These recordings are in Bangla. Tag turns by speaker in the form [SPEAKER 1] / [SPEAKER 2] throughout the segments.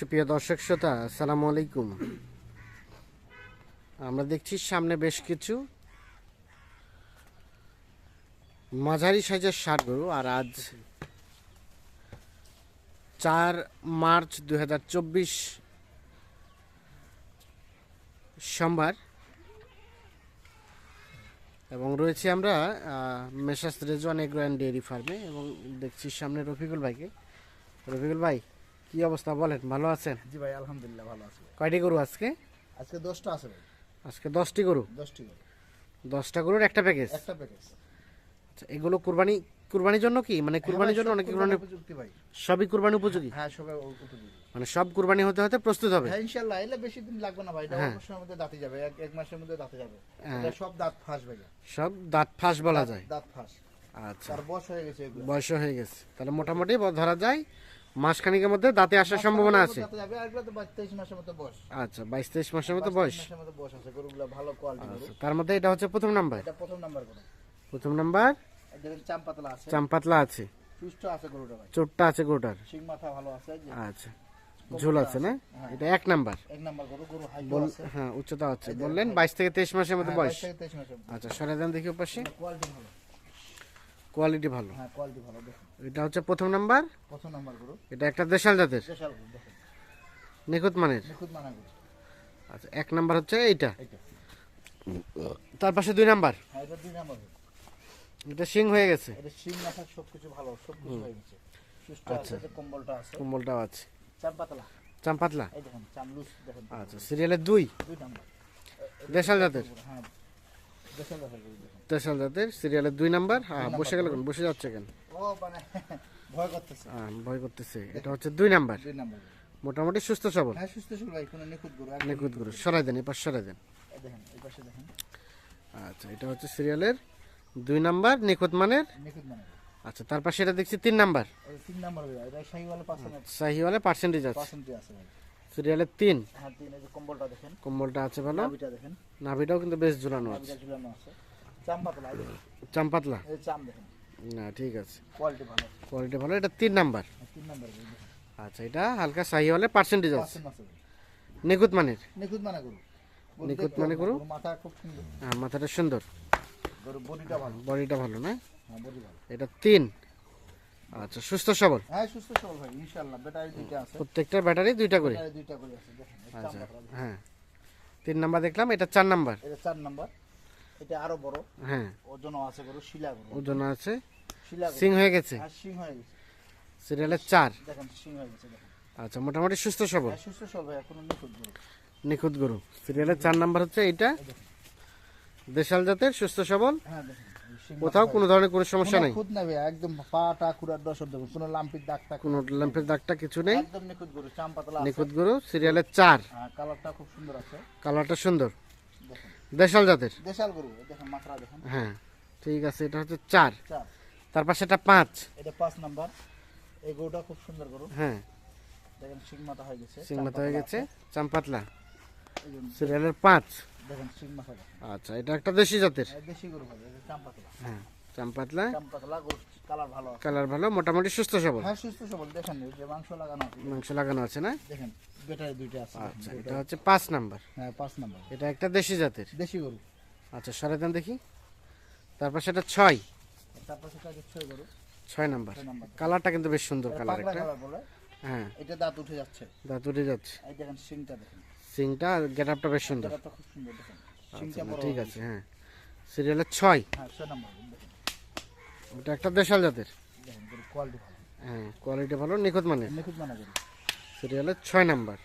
[SPEAKER 1] সুপ্রিয় দর্শক শ্রোতা, আসসালামু আলাইকুম। আমরা দেখছি সামনে বেশ কিছু মাঝারি সাইজের ষাট গরু আর আজ চার মার্চ দুই হাজার চব্বিশ সোমবার। এবং রয়েছি আমরা Messrs Rezwan Agro and Dairy ফার্মে এবং দেখছি সামনে রফিকুল ভাইকে। রফিকুল ভাই কি অবস্থা বলেন ভালো আছেন?
[SPEAKER 2] জি ভাই আলহামদুলিল্লাহ ভালো আছি
[SPEAKER 1] কয়টি গরু আজকে?
[SPEAKER 2] আজকে দশটা আছে ভাই।
[SPEAKER 1] আজকে দশটি গরু?
[SPEAKER 2] দশটি করে
[SPEAKER 1] দশটা গরুর একটা প্যাকেজ
[SPEAKER 2] একটা প্যাকেজ
[SPEAKER 1] আচ্ছা এগুলো কুরবানি কুরবানির জন্য কি? মানে কুরবানির জন্য অনেক কুরবানি
[SPEAKER 2] উপযুক্তি ভাই।
[SPEAKER 1] সবই কুরবানি উপযোগী?
[SPEAKER 2] হ্যাঁ সবাই উপযোগী।
[SPEAKER 1] মানে সব কুরবানি হতে হতে প্রস্তুত হবে?
[SPEAKER 2] হ্যাঁ ইনশাল্লাহ এলে বেশি দিন লাগবে না ভাই এটা
[SPEAKER 1] হ্যাঁ।
[SPEAKER 2] অল্প সময়ের মধ্যে দাঁতে যাবে এক এক মাসের মধ্যে দাঁতে যাবে।
[SPEAKER 1] হ্যাঁ।
[SPEAKER 2] এটা সব দাঁত ফাঁস ভাইয়া।
[SPEAKER 1] সব দাঁত ফাঁস বলা যায়।
[SPEAKER 2] দাঁত ফাঁস।
[SPEAKER 1] আচ্ছা।
[SPEAKER 2] তার বয়স হয়ে গেছে এগুলো।
[SPEAKER 1] বয়স হয়ে গেছে। তাহলে মোটামুটি ধরা যায় মাসখানিকের মধ্যে দাঁতে আসার সম্ভাবনা আছে? আচ্ছা বাইশ তেইশ মাসের মতো বয়স আচ্ছা তার মধ্যে এটা হচ্ছে প্রথম নাম্বার?
[SPEAKER 2] প্রথম নাম্বার চাম্পাতলা আছে।
[SPEAKER 1] চোটটা আছে গরুটার? আচ্ছা ঝোল আছে না? এটা এক নাম্বার। হ্যাঁ উচ্চতা আছে। বললেন বাইশ থেকে তেইশ মাসের মতো
[SPEAKER 2] হ্যাঁ,
[SPEAKER 1] বয়স। আচ্ছা সরে দেন দেখি পাশে
[SPEAKER 2] কোয়ালিটি ভালো। হ্যাঁ কোয়ালিটি ভালো দেখুন।
[SPEAKER 1] এটা হচ্ছে প্রথম নাম্বার?
[SPEAKER 2] প্রথম নাম্বার গরু।
[SPEAKER 1] এটা একটা দেশাল জাতের?
[SPEAKER 2] স্পেশাল গরু দেখুন।
[SPEAKER 1] নিখুঁত মানের?
[SPEAKER 2] নিখুঁত মানা গরু।
[SPEAKER 1] আচ্ছা এক নাম্বার হচ্ছে এইটা?
[SPEAKER 2] এইটা।
[SPEAKER 1] তার পাশে দুই নাম্বার?
[SPEAKER 2] হ্যাঁ এটা দুই নাম্বার
[SPEAKER 1] এটা সিং হয়ে গেছে?
[SPEAKER 2] এটা শিং মাথা সব কিছু ভালো সব কিছু হয়ে গেছে। সুস্থ
[SPEAKER 1] আচ্ছা।
[SPEAKER 2] আছে যে কম্বলটা আছে।
[SPEAKER 1] কম্বলটাও আছে।
[SPEAKER 2] চাম পাতলা।
[SPEAKER 1] চাম্পাতলা
[SPEAKER 2] এই দেখুন চাম লুজ দেখুন।
[SPEAKER 1] আচ্ছা সিরিয়ালের দুই?
[SPEAKER 2] দুই নাম্বার।
[SPEAKER 1] দেশাল জাতের?
[SPEAKER 2] হ্যাঁ দেশের দেখা গরু দেখুন
[SPEAKER 1] দেশাল জাতের সিরিয়ালের দুই নাম্বার। হ্যাঁ বসে গেল কেন? বসে যাচ্ছে কেন?
[SPEAKER 2] মানে ভয় করতেছে।
[SPEAKER 1] হ্যাঁ ভয় করতেছে। এটা হচ্ছে দুই নাম্বার।
[SPEAKER 2] দুই নাম্বার।
[SPEAKER 1] মোটামুটি সুস্থ সবল।
[SPEAKER 2] হ্যাঁ সুস্থ সুর ভাই কোনো নিখুঁত গরু
[SPEAKER 1] নিখুঁত গরু। সরাই দেন এপাশ সরাই দেন।
[SPEAKER 2] দেখেন এই পাশে দেখেন।
[SPEAKER 1] আচ্ছা এটা হচ্ছে সিরিয়ালের দুই নাম্বার নিখুঁত মানের।
[SPEAKER 2] নিখুঁত মানে
[SPEAKER 1] আচ্ছা তার পাশে এটা দেখছি তিন নাম্বার।
[SPEAKER 2] এই তিন নাম্বার এটা শাহিওয়ালা পার্সেন্ট
[SPEAKER 1] শাহিওয়ালে পার্সেন্টেজ আছে
[SPEAKER 2] ভাই।
[SPEAKER 1] সিরিয়ালের তিন।
[SPEAKER 2] হ্যাঁ তিন এই যে কম্বলটা দেখেন।
[SPEAKER 1] কম্বলটা আছে ভালো।
[SPEAKER 2] নাভিটা দেখেন।
[SPEAKER 1] নাভিটাও কিন্তু বেশ ঝুলানো আছে।
[SPEAKER 2] ঝুলানো আছে।
[SPEAKER 1] চাম্পাতলা
[SPEAKER 2] এই চাম দেখেন।
[SPEAKER 1] না ঠিক আছে।
[SPEAKER 2] কোয়ালিটি ভালো
[SPEAKER 1] কোয়ালিটি ভালো এটা তিন নাম্বার।
[SPEAKER 2] আর তিন নাম্বার
[SPEAKER 1] আচ্ছা এটা হালকা শাহিওয়ালে পার্সেন্টেজ আছে। নিখুঁত মানের?
[SPEAKER 2] নিখুঁত মানে গরু।
[SPEAKER 1] নিখুঁত মানে গরু?
[SPEAKER 2] মাথা খুব সুন্দর।
[SPEAKER 1] হ্যাঁ মাথাটা সুন্দর।
[SPEAKER 2] গরু বডিটা ভালো।
[SPEAKER 1] বডিটা ভালো না?
[SPEAKER 2] হ্যাঁ বডি ভালো।
[SPEAKER 1] এটা তিন। আচ্ছা সুস্থ সবল?
[SPEAKER 2] হ্যাঁ সুস্থ সবল ভাই ইনশাআল্লাহ ব্যাটারি দুইটা আছে।
[SPEAKER 1] প্রত্যেকটার ব্যাটারি দুইটা করে?
[SPEAKER 2] ব্যাটারি দুইটা করে আছে দেখেন
[SPEAKER 1] আচ্ছা হ্যাঁ। তিন নাম্বার দেখলাম এটা চার নাম্বার।
[SPEAKER 2] এটা চার নাম্বার। এটা আরও বড়।
[SPEAKER 1] হ্যাঁ।
[SPEAKER 2] ওজনও আছে গরু শিলা গরু
[SPEAKER 1] ওজন আছে।
[SPEAKER 2] শিলা
[SPEAKER 1] সিং হয়ে গেছে?
[SPEAKER 2] আর সিং হয়ে গেছে।
[SPEAKER 1] সিরিয়ালের চার।
[SPEAKER 2] দেখেন সিং হয়ে গেছে দেখেন।
[SPEAKER 1] আচ্ছা মোটামুটি সুস্থ সবল?
[SPEAKER 2] হ্যাঁ সুস্থ সবল ভাই কোনো নিখুঁত গরু।
[SPEAKER 1] নিখুঁত গরু। সিরিয়ালের চার নাম্বার হচ্ছে
[SPEAKER 2] দেখেন।
[SPEAKER 1] দেশাল জাতের সুস্থ সবল?
[SPEAKER 2] হ্যাঁ দেখেন।
[SPEAKER 1] কোথাও কোনো ধরনের কোনো সমস্যা নেই?
[SPEAKER 2] খুঁত নেবে একদম পাটা কুড়ার দশ দেখুন কোনো লাম্পির দাগ টাক
[SPEAKER 1] কোনো ল্যাম্পের দাগটা কিছু নেই?
[SPEAKER 2] একদম নিখুঁত গরু চাম পাতলা
[SPEAKER 1] নিখুঁত গরু সিরিয়ালের চার।
[SPEAKER 2] হ্যাঁ কালারটা খুব সুন্দর আছে।
[SPEAKER 1] কালারটা সুন্দর। দেশাল জাতের?
[SPEAKER 2] দেশাল গরু দেখেন মাত্রা দেখেন।
[SPEAKER 1] হ্যাঁ ঠিক আছে এটা হচ্ছে চার। তার পাশে এটা পাঁচ।
[SPEAKER 2] এটা পাঁচ নাম্বার। এই গরুটা খুব সুন্দর গরু।
[SPEAKER 1] হ্যাঁ।
[SPEAKER 2] দেখেন সিংমাতা হয়ে গেছে
[SPEAKER 1] সিং
[SPEAKER 2] চাম
[SPEAKER 1] মাথা হয়ে গেছে। চাম্পাতলা সিরিয়ালের পাঁচ? আচ্ছা এটা একটা দেশি জাতের? হ্যাঁ চাম্পাতলা।
[SPEAKER 2] কালার ভালো
[SPEAKER 1] মোটামুটি সুস্থ সবল?
[SPEAKER 2] হ্যাঁ সুস্থ সবল দেখেন যে মাংস লাগানো আছে।
[SPEAKER 1] মাংস লাগানো আছে না?
[SPEAKER 2] দেখেন ব্যাটারি দুইটা আছে।
[SPEAKER 1] আচ্ছা এটা হচ্ছে পাঁচ নাম্বার।
[SPEAKER 2] হ্যাঁ পাঁচ নাম্বার।
[SPEAKER 1] এটা একটা দেশি জাতের?
[SPEAKER 2] দেশি গরু।
[SPEAKER 1] আচ্ছা সরে দেন দেখি। তারপর সেটা ছয়?
[SPEAKER 2] তারপর সেটা ছয় গরু।
[SPEAKER 1] ছয় নাম্বার। কালারটা কিন্তু বেশ সুন্দর কালার একটা। হ্যাঁ।
[SPEAKER 2] এটা দাঁত উঠে যাচ্ছে।
[SPEAKER 1] দাঁত উঠে যাচ্ছে।
[SPEAKER 2] এই দেখেন শিংটা দেখেন।
[SPEAKER 1] সিংটা গেট আপটা বেশ সুন্দর। আচ্ছা
[SPEAKER 2] বড়
[SPEAKER 1] ঠিক আছে হ্যাঁ। সিরিয়ালের ছয়।
[SPEAKER 2] হ্যাঁ
[SPEAKER 1] ওটা একটা দেশাল জাতের। হ্যাঁ কোয়ালিটি ভালো নিখুঁত মানে সিরিয়ালের ছয় নাম্বার।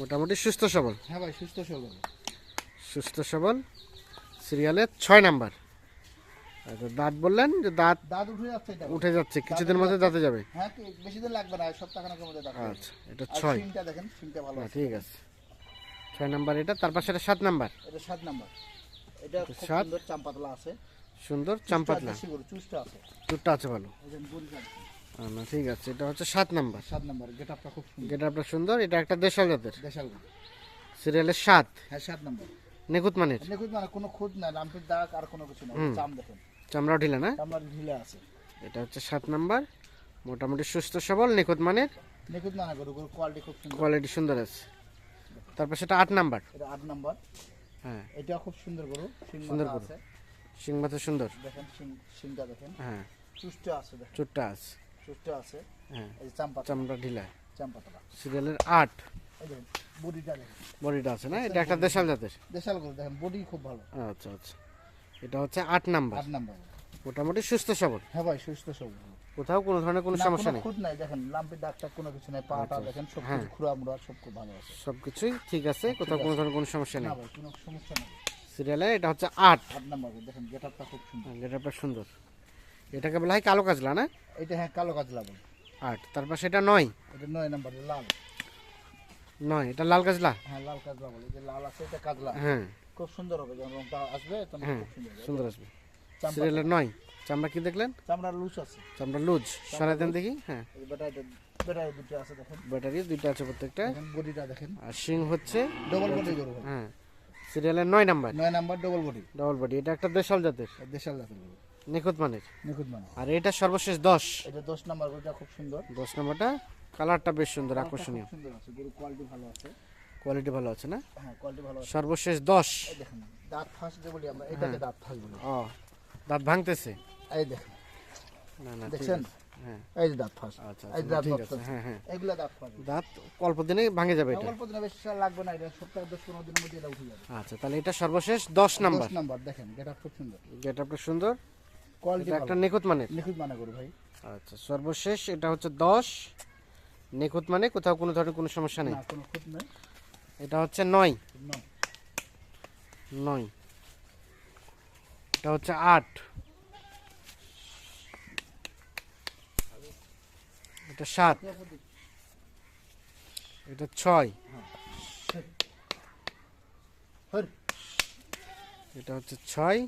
[SPEAKER 1] মোটামুটি সুস্থ সবল।
[SPEAKER 2] হ্যাঁ ভাই সুস্থ সবল।
[SPEAKER 1] সুস্থ সবল সিরিয়ালের ছয় নাম্বার। আচ্ছা দাঁত বললেন যে দাঁত
[SPEAKER 2] দাঁত উঠে যাচ্ছে এটা।
[SPEAKER 1] উঠে যাচ্ছে কিছুদিনের মধ্যে দাঁতে যাবে।
[SPEAKER 2] হ্যাঁ বেশি দিন লাগবে না সপ্তাহখানেকের মধ্যে দাঁত
[SPEAKER 1] আচ্ছা এটা
[SPEAKER 2] আর
[SPEAKER 1] ছয়।
[SPEAKER 2] দেখেন ভালো
[SPEAKER 1] হ্যাঁ, ঠিক আছে। ছয় নাম্বার এটা। সাত নাম্বার।
[SPEAKER 2] এটা সাত নাম্বার। এটা
[SPEAKER 1] সাত।
[SPEAKER 2] সুন্দর চাম্পাতলা আছে।
[SPEAKER 1] সুন্দর চাম্পাতলা।
[SPEAKER 2] দেশি আছে।
[SPEAKER 1] দুধটা আছে ভালো।
[SPEAKER 2] এই যে গরুটা আছে।
[SPEAKER 1] আহ, না ঠিক আছে এটা হচ্ছে সাত নাম্বার।
[SPEAKER 2] সাত নাম্বার গেট খুব সুন্দর।
[SPEAKER 1] যেটা সুন্দর এটা একটা দেশাল জাতের।
[SPEAKER 2] দেশাল
[SPEAKER 1] সিরিয়ালের সাত।
[SPEAKER 2] হ্যাঁ সাত নাম্বার।
[SPEAKER 1] মানের।
[SPEAKER 2] মানে কোনো খুঁত না লাম্পির দাগ আর কোনো কিছু না চাম দেখেন।
[SPEAKER 1] চামড়াও ঢিলা না?
[SPEAKER 2] ঢিলে আছে।
[SPEAKER 1] এটা হচ্ছে সাত নাম্বার। মোটামুটি সুস্থ সবল নিখুঁত মানের।
[SPEAKER 2] নিখুঁত মানা গরু গরু কোয়ালিটি খুব সুন্দর।
[SPEAKER 1] কোয়ালিটি সুন্দর আছে। তারপর সেটা আট নাম্বার।
[SPEAKER 2] এটা আট নাম্বার।
[SPEAKER 1] হ্যাঁ।
[SPEAKER 2] এটা খুব সুন্দর গরু।
[SPEAKER 1] সুন্দর গরু।
[SPEAKER 2] আছে।
[SPEAKER 1] শিং মাথা সুন্দর।
[SPEAKER 2] দেখেন সিং সিংটা দেখেন।
[SPEAKER 1] হ্যাঁ।
[SPEAKER 2] সুস্থ আছে দেখেন।
[SPEAKER 1] চুটটা আছে।
[SPEAKER 2] সুস্থ আছে।
[SPEAKER 1] হ্যাঁ।
[SPEAKER 2] এই চাম্পা
[SPEAKER 1] চামড়া ঢিলা।
[SPEAKER 2] চাম্পাতলা
[SPEAKER 1] সিরিয়ালের আট।
[SPEAKER 2] বডিটা দেখেন।
[SPEAKER 1] বডিটা আছে না? এটা একটা দেশাল জাতের।
[SPEAKER 2] দেশাল গরু দেখেন বডি খুব ভালো।
[SPEAKER 1] আচ্ছা আচ্ছা। এটা হচ্ছে আট নাম্বার।
[SPEAKER 2] আট নাম্বার
[SPEAKER 1] মোটামুটি সুস্থ সবল।
[SPEAKER 2] হ্যাঁ ভাই সুস্থ সব গরু।
[SPEAKER 1] কোথাও কোনো ধরনের কোনো সমস্যা নেই।
[SPEAKER 2] খুঁত নাই দেখেন লাম্পি ডাক্তার কোনো কিছু নাই পাটা দেখেন সব
[SPEAKER 1] হ্যাঁ।
[SPEAKER 2] কিছু খুঁড়া মুড়া সব খুব ভালো আছে।
[SPEAKER 1] সব সবকিছুই ঠিক আছে কোথাও কোনো ধরনের কোনো সমস্যা নেই।
[SPEAKER 2] কোনো সমস্যা নেই।
[SPEAKER 1] সিরিয়ালে এটা হচ্ছে আট।
[SPEAKER 2] আট নাম্বার দেখেন গেটআপটা খুব সুন্দর।
[SPEAKER 1] গেটআপটা সুন্দর। এটাকে বলা হয় কালো কাজলা না?
[SPEAKER 2] এটা হ্যাঁ কালো কাজলা বল
[SPEAKER 1] আট তারপর সেটা নয়।
[SPEAKER 2] এটা নয় নাম্বার লাল।
[SPEAKER 1] নয় এটা লাল কাজলা?
[SPEAKER 2] হ্যাঁ লাল কাজলা বলে যে লাল আছে এটা কাজলা।
[SPEAKER 1] হ্যাঁ।
[SPEAKER 2] খুব সুন্দর হবে যখন রংটা আসবে তখন
[SPEAKER 1] হ্যাঁ
[SPEAKER 2] খুব সুন্দর।
[SPEAKER 1] সুন্দর আসবে। সিরিয়ালের নয়। চামড়া কি দেখলেন?
[SPEAKER 2] চামড়া লুজ আছে।
[SPEAKER 1] চামড়া লুজ। সরাই দেন দেখি হ্যাঁ।
[SPEAKER 2] ব্যাটারি দুটো আছে দেখেন।
[SPEAKER 1] ব্যাটারি দুইটা আছে প্রত্যেকটা।
[SPEAKER 2] বডিটা দেখেন।
[SPEAKER 1] আর শিং হচ্ছে
[SPEAKER 2] ডবল বডি গরু
[SPEAKER 1] হ্যাঁ। সিরিয়ালের নয় নাম্বার।
[SPEAKER 2] নয় number double body
[SPEAKER 1] double body এটা একটা দেশাল জাতের।
[SPEAKER 2] দেশাল জাতের গরু
[SPEAKER 1] নিখুঁত মানের।
[SPEAKER 2] নিখুঁত মানে
[SPEAKER 1] আর এটা সর্বশেষ দশ।
[SPEAKER 2] এটা দশ নাম্বার গরুটা খুব সুন্দর।
[SPEAKER 1] দশ নম্বরটা। কালারটা বেশ সুন্দর আকর্ষণীয়।
[SPEAKER 2] সুন্দর আছে। গরু কোয়ালিটি ভালো আছে।
[SPEAKER 1] কোয়ালিটি ভালো আছে না?
[SPEAKER 2] হ্যাঁ কোয়ালিটি ভালো আছে।
[SPEAKER 1] সর্বশেষ দশ।
[SPEAKER 2] এই দেখেন দাঁত ফাঁস যে বলি আমরা এটাকে দাঁত ফাঁস বলি।
[SPEAKER 1] ও দাঁত ভাঙতেছে?
[SPEAKER 2] এই দেখেন।
[SPEAKER 1] না না
[SPEAKER 2] দেখছেন?
[SPEAKER 1] হ্যাঁ।
[SPEAKER 2] এই যে দাঁত ফাঁস।
[SPEAKER 1] আচ্ছা
[SPEAKER 2] এই
[SPEAKER 1] আচ্ছা
[SPEAKER 2] দাঁত
[SPEAKER 1] হ্যাঁ হ্যাঁ।
[SPEAKER 2] এগুলা দাঁত ফাঁস।
[SPEAKER 1] দাঁত অল্প দিনে ভাঙে যাবে এটা?
[SPEAKER 2] অল্প দিনে বেশি লাগবে না এটা সপ্তাহে দশ পনেরো দিনের মধ্যে এটা উঠে যাবে।
[SPEAKER 1] আচ্ছা তাহলে এটা সর্বশেষ দশ নাম্বার
[SPEAKER 2] দশ নাম্বার। দেখেন এটা খুব সুন্দর।
[SPEAKER 1] যেটা আপনার সুন্দর।
[SPEAKER 2] কোয়ালিটি
[SPEAKER 1] একটা নিখুঁত
[SPEAKER 2] নিখুঁত মানে গরু ভাই।
[SPEAKER 1] আচ্ছা সর্বশেষ এটা হচ্ছে দশ। নিখুঁত মানে কোথাও কোনো ধরনের কোনো সমস্যা নেই।
[SPEAKER 2] না কোনো খুঁত নেই।
[SPEAKER 1] এটা হচ্ছে নয়।
[SPEAKER 2] নয়।
[SPEAKER 1] নয়। এটা হচ্ছে আট। এটা সাত। এটা ছয়। এটা হচ্ছে ছয়।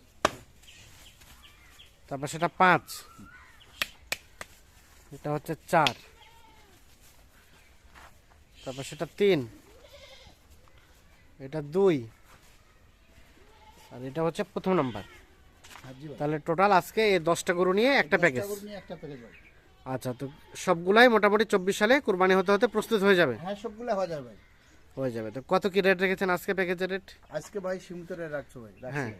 [SPEAKER 1] তারপর সেটা পাঁচ। এটা হচ্ছে চার। তারপর সেটা তিন। এটা দুই। আর এটা হচ্ছে প্রথম নাম্বার। তাহলে টোটাল আজকে এই দশটা গরু নিয়ে একটা প্যাকেজ আচ্ছা তো সবগুলাই মোটামুটি চব্বিশ সালে কুরবানি হতে হতে প্রস্তুত হয়ে যাবে?
[SPEAKER 2] হ্যাঁ সবগুলো হয়ে যাবে ভাই।
[SPEAKER 1] হয়ে যাবে। তো কত কি রেট রেখেছেন আজকে প্যাকেজের রেট
[SPEAKER 2] আজকে ভাই সীমিত রেট রাখছো ভাই
[SPEAKER 1] হ্যাঁ।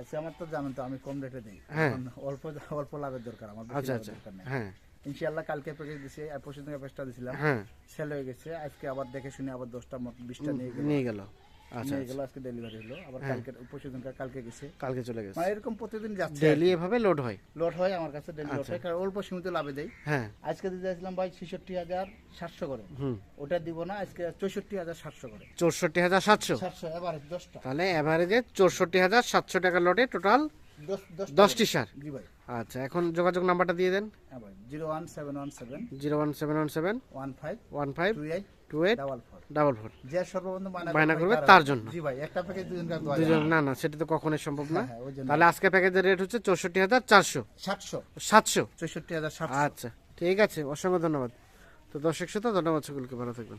[SPEAKER 2] আজকে আমার তো জানেন তো আমি কম রেটে দিই।
[SPEAKER 1] হ্যাঁ।
[SPEAKER 2] অল্প অল্প লাভের দরকার আমার
[SPEAKER 1] আচ্ছা আচ্ছা। হ্যাঁ।
[SPEAKER 2] ইনশাআল্লাহ কালকে প্যাকেজ দিছি আর পরশু দিন প্যাকেজটা দিছিলাম।
[SPEAKER 1] হ্যাঁ।
[SPEAKER 2] সেল হয়ে গেছে আজকে আবার দেখে শুনে আবার দশটা মত বিশটা নিয়ে গেল।
[SPEAKER 1] নিয়ে গেল। আচ্ছা
[SPEAKER 2] নিয়ে আজকে ডেলিভারি হলো। আবার কালকে পরশু কালকে গেছে।
[SPEAKER 1] কালকে চলে গেছে।
[SPEAKER 2] মানে এরকম প্রতিদিন যাচ্ছে
[SPEAKER 1] ডেইলি এভাবে লোড হয়?
[SPEAKER 2] লোড হয় আমার কাছে ডেলি লোড হয়। কারণ অল্প সীমিত লাভে দেয়
[SPEAKER 1] হ্যাঁ।
[SPEAKER 2] আজকে দিতে চাইছিলাম ভাই ছেষট্টি হাজার সাতশো করে। ওটা দিব না আজকে চৌষট্টি হাজার সাতশো করে।
[SPEAKER 1] চৌষট্টি হাজার সাতশো?
[SPEAKER 2] সাতশো এবার দশটা।
[SPEAKER 1] তাহলে অ্যাভারেজে চৌষট্টি হাজার সাতশো টাকা টোটাল
[SPEAKER 2] দশ দশ
[SPEAKER 1] দশটি সার?
[SPEAKER 2] জি ভাই।
[SPEAKER 1] আচ্ছা এখন যোগাযোগ নাম্বারটা দিয়ে দেন।
[SPEAKER 2] হ্যাঁ zero one seven one seven
[SPEAKER 1] zero one seven one seven
[SPEAKER 2] one five
[SPEAKER 1] one five
[SPEAKER 2] two eight
[SPEAKER 1] two eight
[SPEAKER 2] double
[SPEAKER 1] double four.
[SPEAKER 2] যে সর্ববন্ধু
[SPEAKER 1] বায়না করবে
[SPEAKER 2] তার-
[SPEAKER 1] জন্য।
[SPEAKER 2] জি ভাই একটা প্যাকেজ দুজন কাজ
[SPEAKER 1] দুজন না না সেটা তো কখনোই সম্ভব না।
[SPEAKER 2] হ্যাঁ জন্য।
[SPEAKER 1] তাহলে আজকে প্যাকেজের রেট হচ্ছে চৌষট্টি হাজার চারশো।
[SPEAKER 2] সাতশো।
[SPEAKER 1] সাতশো।
[SPEAKER 2] চৌষট্টি হাজার
[SPEAKER 1] আচ্ছা ঠিক আছে অসংখ্য ধন্যবাদ। তো দর্শক শ্রোতা ধন্যবাদ সকলকে ভালো থাকবেন।